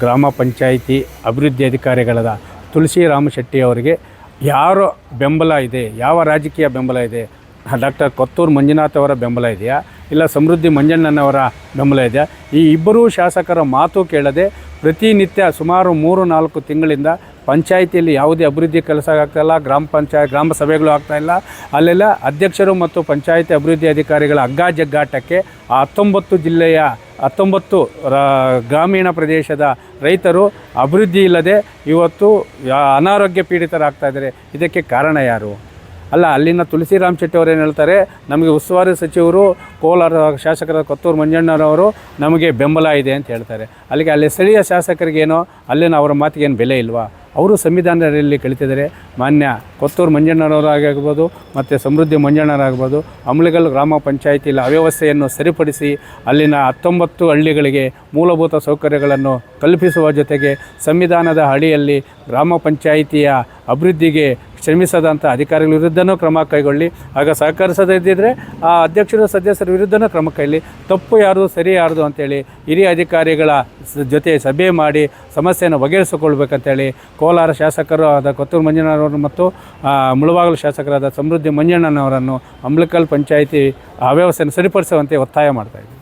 ಗ್ರಾಮ ಪಂಚಾಯಿತಿ, ಅಭಿವೃದ್ಧಿ ಅಧಿಕಾರಿಗಳಾದ ತುಳಸಿ ರಾಮಶೆಟ್ಟಿ ಅವರಿಗೆ ಯಾರ ಬೆಂಬಲ ಇದೆ, ಯಾವ ರಾಜಕೀಯ ಬೆಂಬಲ ಇದೆ, ಡಾಕ್ಟರ್ ಕೊತ್ತೂರು ಮಂಜುನಾಥ್ ಅವರ ಬೆಂಬಲ ಇದೆಯಾ, ಇಲ್ಲ ಸಮೃದ್ಧಿ ಮಂಜಣ್ಣನವರ ಬೆಂಬಲ ಇದೆಯಾ, ಈ ಇಬ್ಬರೂ ಶಾಸಕರ ಮಾತು ಕೇಳದೆ ಪ್ರತಿನಿತ್ಯ ಸುಮಾರು ಮೂರು ನಾಲ್ಕು ತಿಂಗಳಿಂದ ಪಂಚಾಯಿತಿಯಲ್ಲಿ ಯಾವುದೇ ಅಭಿವೃದ್ಧಿ ಕೆಲಸ ಆಗ್ತಾಯಿಲ್ಲ ಗ್ರಾಮ ಪಂಚಾಯತ್, ಗ್ರಾಮ ಸಭೆಗಳು ಆಗ್ತಾಯಿಲ್ಲ ಅಲ್ಲೆಲ್ಲ ಅಧ್ಯಕ್ಷರು ಮತ್ತು ಪಂಚಾಯಿತಿ ಅಭಿವೃದ್ಧಿ ಅಧಿಕಾರಿಗಳ ಹಗ್ಗಾಜಗ್ಗಾಟಕ್ಕೆ ಆ ಹತ್ತೊಂಬತ್ತು ಜಿಲ್ಲೆಯ ಹತ್ತೊಂಬತ್ತು ಗ್ರಾಮೀಣ ಪ್ರದೇಶದ ರೈತರು ಅಭಿವೃದ್ಧಿ ಇಲ್ಲದೆ ಇವತ್ತು ಅನಾರೋಗ್ಯ ಪೀಡಿತರಾಗ್ತಾ ಇದ್ದಾರೆ. ಇದಕ್ಕೆ ಕಾರಣ ಯಾರು? ಅಲ್ಲ, ಅಲ್ಲಿನ ತುಳಸಿರಾಮ್ ಶೆಟ್ಟಿ ಅವರು ಏನು ಹೇಳ್ತಾರೆ? ನಮಗೆ ಉಸ್ತುವಾರಿ ಸಚಿವರು, ಕೋಲಾರ ಶಾಸಕರ ಕೊತ್ತೂರು ಮಂಜಣ್ಣನವರು ನಮಗೆ ಬೆಂಬಲ ಇದೆ ಅಂತ ಹೇಳ್ತಾರೆ. ಅಲ್ಲಿಗೆ ಅಲ್ಲಿ ಸ್ಥಳೀಯ ಶಾಸಕರಿಗೇನೋ, ಅಲ್ಲಿನ ಅವರ ಮಾತಿಗೇನು ಬೆಲೆ ಇಲ್ವಾ? ಅವರು ಸಂವಿಧಾನದಲ್ಲಿ ಕಲಿತಿದ್ದಾರೆ. ಮಾನ್ಯ ಕೊತ್ತೂರು ಮಂಜಣ್ಣನವರಾಗಿರ್ಬೋದು, ಮತ್ತು ಸಮೃದ್ಧಿ ಮಂಜಣ್ಣರಾಗ್ಬೋದು ಅಮ್ಲಗಲ್ ಗ್ರಾಮ ಪಂಚಾಯಿತಿಯಲ್ಲಿ ಅವ್ಯವಸ್ಥೆಯನ್ನು ಸರಿಪಡಿಸಿ ಅಲ್ಲಿನ ಹತ್ತೊಂಬತ್ತು ಹಳ್ಳಿಗಳಿಗೆ ಮೂಲಭೂತ ಸೌಕರ್ಯಗಳನ್ನು ಕಲ್ಪಿಸುವ ಜೊತೆಗೆ ಸಂವಿಧಾನದ ಅಡಿಯಲ್ಲಿ ಗ್ರಾಮ ಪಂಚಾಯಿತಿಯ ಅಭಿವೃದ್ಧಿಗೆ ಶ್ರಮಿಸದಂಥ ಅಧಿಕಾರಿಗಳ ವಿರುದ್ಧನೂ ಕ್ರಮ ಕೈಗೊಳ್ಳಿ. ಆಗ ಸಹಕರಿಸದಿದ್ದರೆ ಆ ಅಧ್ಯಕ್ಷರು ಸದಸ್ಯರ ವಿರುದ್ಧನೂ ಕ್ರಮ ಕೈಲಿ ತಪ್ಪು ಯಾರ್ದು, ಸರಿ ಯಾರ್ದು ಅಂತೇಳಿ ಹಿರಿಯ ಅಧಿಕಾರಿಗಳ ಜೊತೆ ಸಭೆ ಮಾಡಿ ಸಮಸ್ಯೆಯನ್ನು ಬಗೆಹರಿಸಿಕೊಳ್ಬೇಕಂತೇಳಿ ಕೋಲಾರ ಶಾಸಕರು ಆದ ಕೊತ್ತೂರು ಮಂಜಣ್ಣನವರು ಮತ್ತು ಮುಳುಬಾಗಲು ಶಾಸಕರಾದ ಸಮೃದ್ಧಿ ಮಂಜಣ್ಣನವರನ್ನು ಅಂಬ್ಲಿಕಲ್ ಪಂಚಾಯಿತಿ ಅವ್ಯವಸ್ಥೆಯನ್ನು ಸರಿಪಡಿಸುವಂತೆ ಒತ್ತಾಯ ಮಾಡ್ತಾಯಿದ್ದೀವಿ